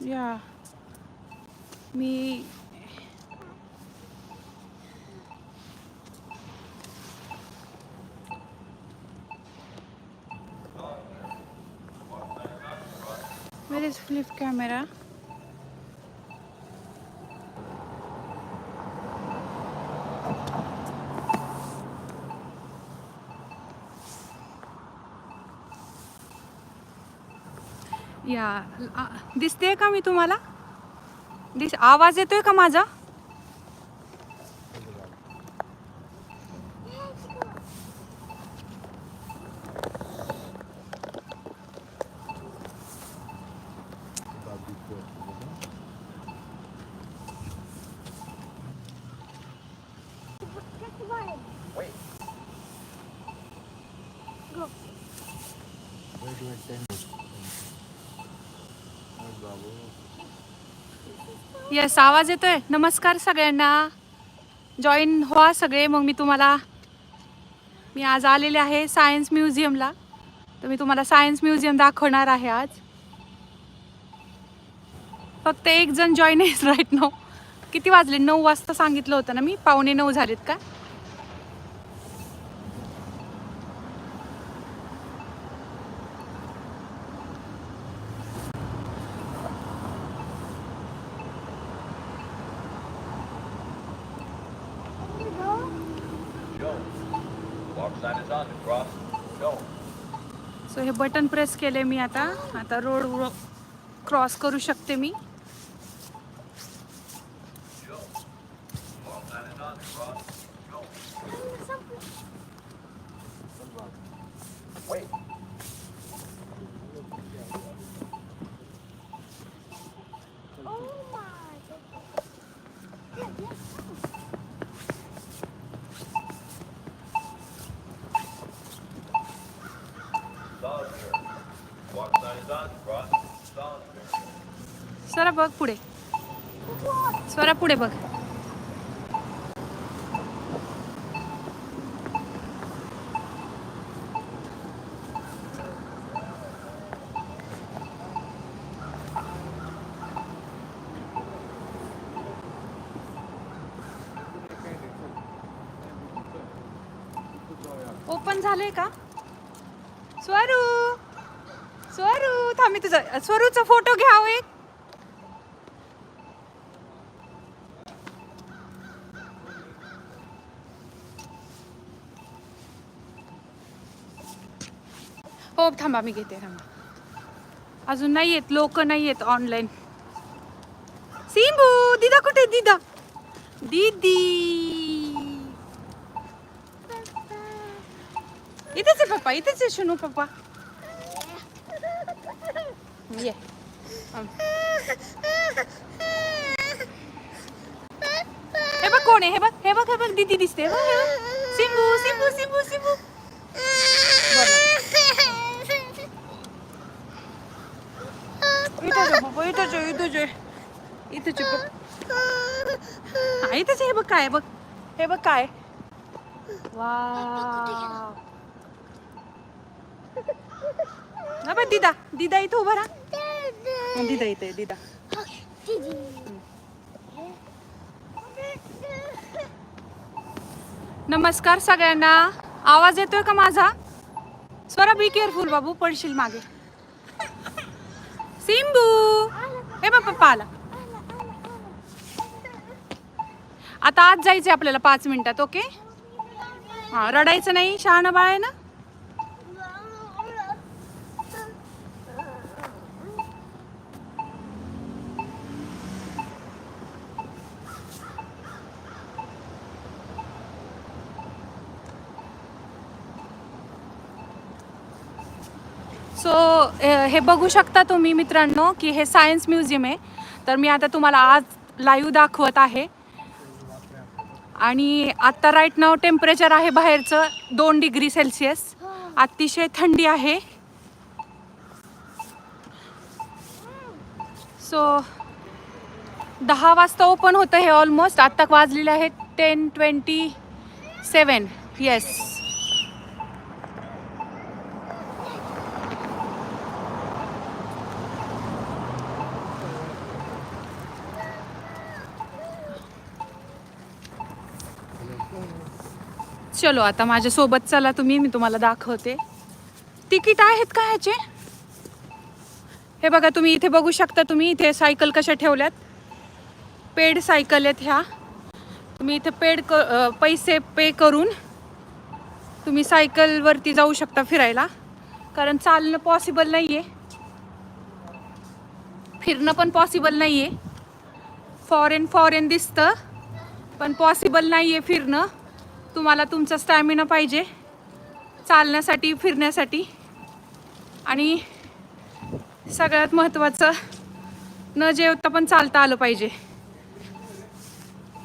Yeah. Me. Where is flip camera? या दिसते का मी तुम्हाला? दिस आवाज येतोय का माझा? येस आवाज येतोय? नमस्कार सगळ्यांना. जॉईन व्हा सगळे मग मी तुम्हाला मी आज आलेले आहे सायन्स म्युझियमला तर मी तुम्हाला सायन्स म्युझियम दाखवणार आहे आज. फक्त एक जण जॉईन आहे राईट नऊ किती वाजले? नऊ वाजता सांगितलं होतं ना मी. पावणे नऊ झालेत का? सो हे बटन प्रेस केले मी आता. आता रोड क्रॉस करू शकते मी. स्वरा बघ पुढे. स्वरा पुढे बघ. ओपन झालंय का स्वरू स्वरू थांबी तुझा स्वरूचा फोटो घ्याव हो एक. हो थांबा मी घेते थांबा. अजून नाही येत लोक नाही येत ऑनलाईन सिंबू दिदा कुठे दिदा. दीदी. इथेच आहे पप्पा इथेच आहे शनू पप्पा. ये. हे बघ कोण आहे हे बघ हे बघ हे बघ दीदी दिसते. हे बघ. सिंबू सिंबू सिंबू सिंबू. आहे पप्पा इथंच आहे इथंच आहे. इथंच आहे पप्पा हा इथंच हे बघ काय बघ. हे बघ काय वा हा बघ दिदा दिदा इथं उभा राहा. दिदा. इथे दिदा. नमस्कार सगळ्यांना. आवाज येतोय का माझा? स्वरा बी केअरफुल बाबू पडशील मागे. सिंबू हे पप्पा आला आता आज जायचंय आपल्याला पाच मिनिटात ओके? हा रडायचं नाही शहाणं बाळ आहे ना? सो eh, हे बघू शकता तुम्ही मित्रांनो की हे सायन्स म्युझियम आहे. तर मी आता तुम्हाला आज लाईव्ह दाखवत आहे. आणि आत्ता राईट नाव टेम्परेचर आहे बाहेरचं दोन डिग्री सेल्सिअस अतिशय थंडी आहे. सो दहा वाजता ओपन होतं हे ऑलमोस्ट आत्ता वाजलेले आहेत टेन ट्वेंटी सेवन येस चलो आता माझ्यासोबत चला तुम्ही मी तुम्हाला दाखवते. तिकीट आहेत का ह्याचे? हे बघा तुम्ही इथे बघू शकता तुम्ही इथे सायकल कशा ठेवल्यात? पेड सायकल आहेत ह्या. तुम्ही इथे पेड क पैसे पे करून तुम्ही सायकलवरती जाऊ शकता फिरायला. कारण चालणं पॉसिबल नाही आहे फिरणं पण पॉसिबल नाही आहे फॉरेन फॉरेन दिसतं पण पॉसिबल नाही आहे फिरणं. तुम्हाला तुमचा स्टॅमिना पाहिजे चालण्यासाठी फिरण्यासाठी. आणि सगळ्यात महत्त्वाचं न जेवता पण चालता आलं पाहिजे.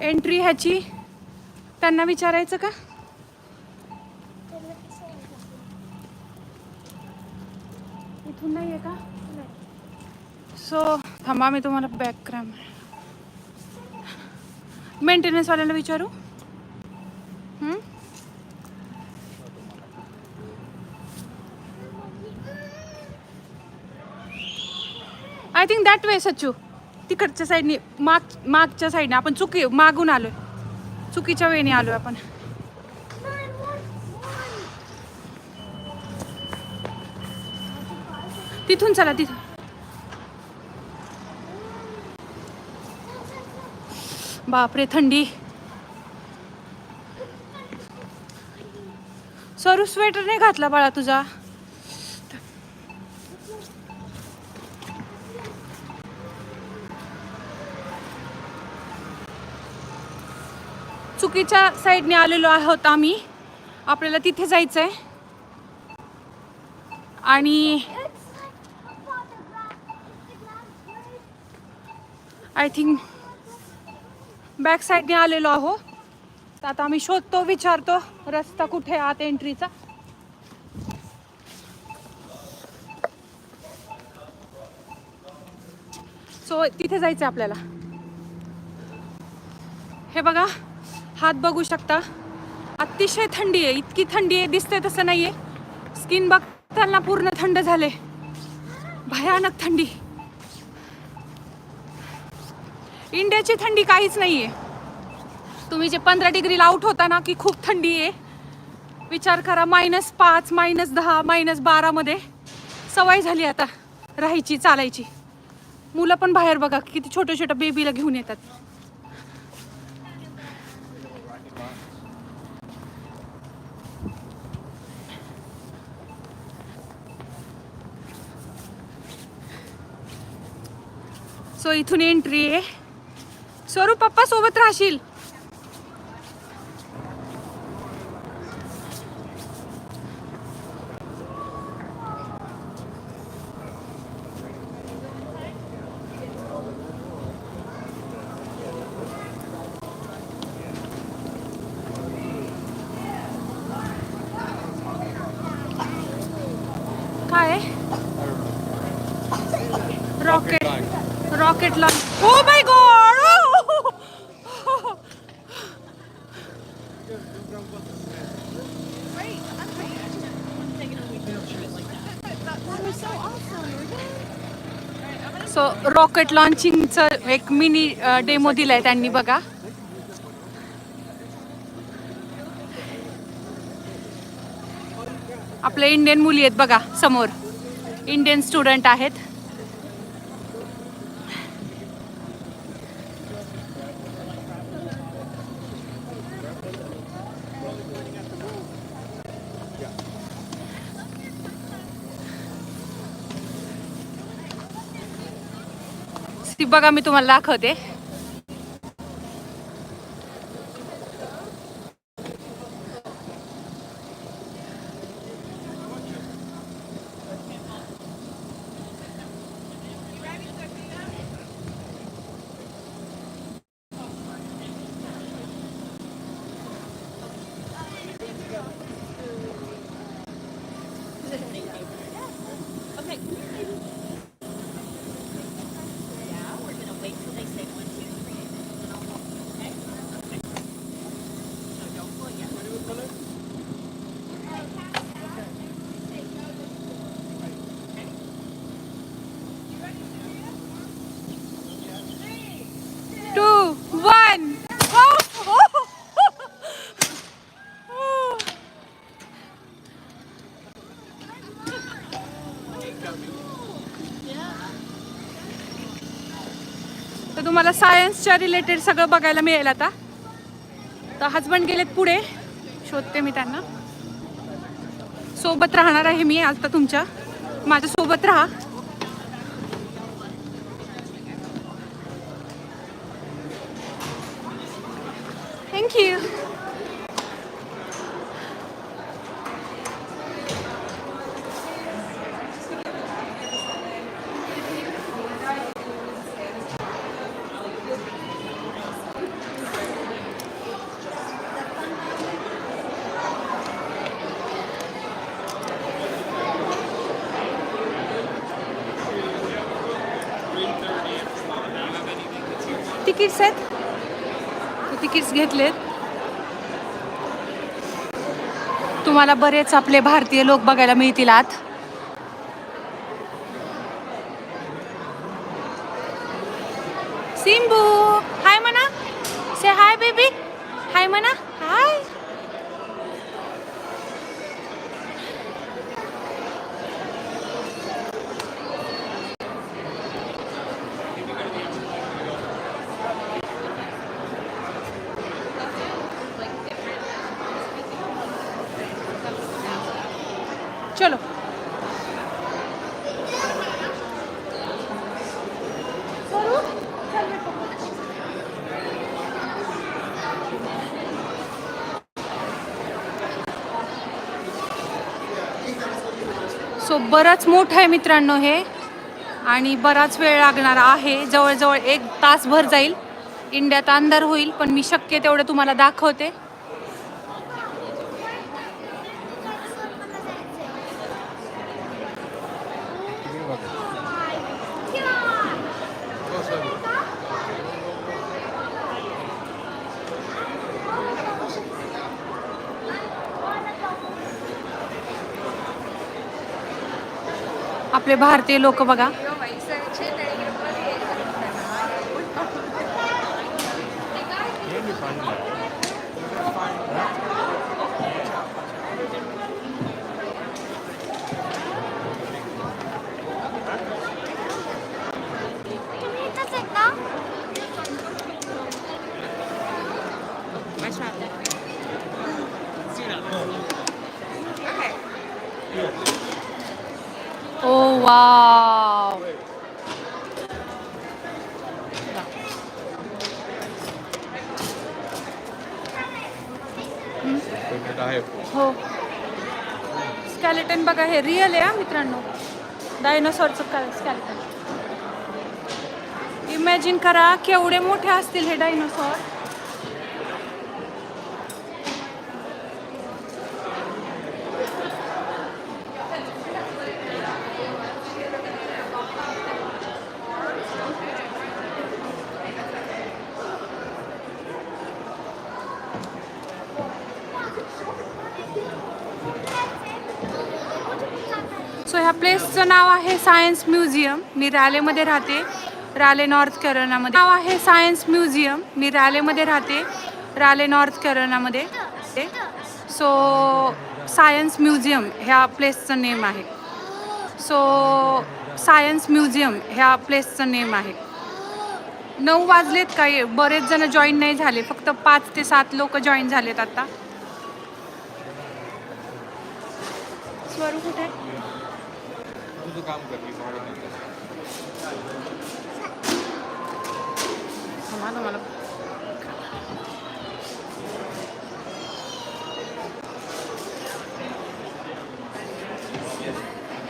एंट्री ह्याची त्यांना विचारायचं का? इथून नाही आहे का? सो थांबा मी तुम्हाला बॅक क्रॅम मेंटेनन्सवाल्याला विचारू? हं? आय थिंक दॅट वे सच्चू. तिकडच्या साईडने माग मागच्या साईडने आपण चुकी मागून आलोय. चुकीच्या वेळेने आलोय आपण. तिथून चला तिथून. बापरे थंडी. सरू स्वेटर नाही घातला बाळा तुझा? चुकीच्या साईडने आलेलो आहोत आम्ही. आपल्याला तिथे जायचं आहे आणि आय थिंक बॅक साईडने आलेलो आहो तर आता आम्ही शोधतो विचारतो. रस्ता कुठे आहे आत एंट्रीचा सो तिथे जायचं आपल्याला. हे बघा हात बघू शकता. अतिशय थंडी आहे इतकी थंडी आहे दिसतंय तसं नाही आहे स्किन बघताना पूर्ण थंड झाले भयानक थंडी. इंडियाची थंडी काहीच नाही आहे तुम्ही जे पंधरा डिग्रीला आउट होता ना की खूप थंडी आहे. विचार करा मायनस पाच मायनस दहा मायनस बारामध्ये सवय झाली आता राहायची चालायची. मुलं पण बाहेर बघा किती छोट्या छोट्या बेबीला घेऊन येतात. सो इथून एंट्री आहे. स्वरूप पप्पा सोबत राहशील काय आहे? Rocket rocket launch oh my god so rocket लॉन्चिंगचं एक मिनी डेमो uh, दिलाय त्यांनी बघा. आपले इंडियन मुली आहेत बघा समोर. इंडियन स्टुडंट आहेत. ती बघा मी तुम्हाला दाखवते. तर तुम्हाला सायन्सच्या रिलेटेड सगळं बघायला मिळेल आता. तर हजबंड गेलेत पुढे. शोधते मी त्यांना. सोबत राहणार आहे मी आता तुमच्या. माझ्यासोबत राहा. तिकीट्स आहेत? तिकीट्स घेतलेत? तुम्हाला बरेच आपले भारतीय लोक बघायला मिळतील आत. सिंबू हाय म्हणा से हाय बेबी हाय म्हणा हाय चलो सो बरंच मोठं आहे मित्रांनो हे. आणि बराच वेळ लागणार आहे. जवळजवळ एक तासभर जाईल. इंडियात अंधार होईल पण मी शक्य तेवढं तुम्हाला दाखवते. आपले भारतीय लोक बघा ओ वाव हो स्कॅलेटन बघा हे रिअल आहे हा मित्रांनो. डायनोसॉरचं स्कॅलेटन इमॅजिन करा केवढे मोठे असतील हे डायनोसॉर सो ह्या प्लेसचं नाव आहे सायन्स म्युझियम. मी रॅलेमध्ये राहते. राले नॉर्थ कॅरोनामध्ये नाव आहे सायन्स म्युझियम. मी रॅलेमध्ये राहते. राले नॉर्थ कॅरोलिनामध्ये. सो सायन्स म्युझियम ह्या प्लेसचं नेम आहे. सो सायन्स म्युझियम ह्या प्लेसचं नेम आहे. नऊ वाजलेत काही. बरेच जण जॉईन नाही झाले. फक्त पाच ते सात लोक जॉईन झालेत आता. स्वरूप कुठे? आहे? तुझं काम कर मी मागं नंतर. थांबा ना मला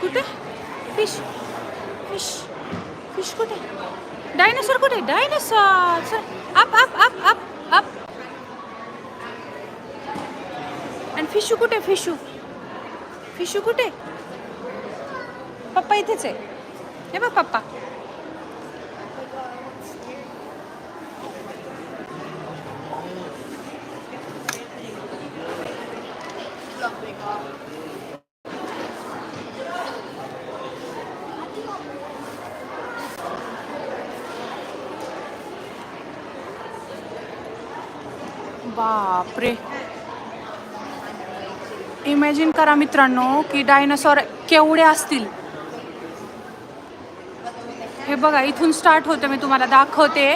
कुठे फिश फिश फिश कुठे डायनासोर कुठे डायनासोर चल up up up up up आणि फिशू कुठे फिशू फिशू कुठे पप्पा इथेच आहे. हे बघ पप्पा. बापरे. इमॅजिन करा मित्रांनो की डायनासॉर केवढे असतील. हे बघा इथून स्टार्ट होतं मी तुम्हाला दाखवते.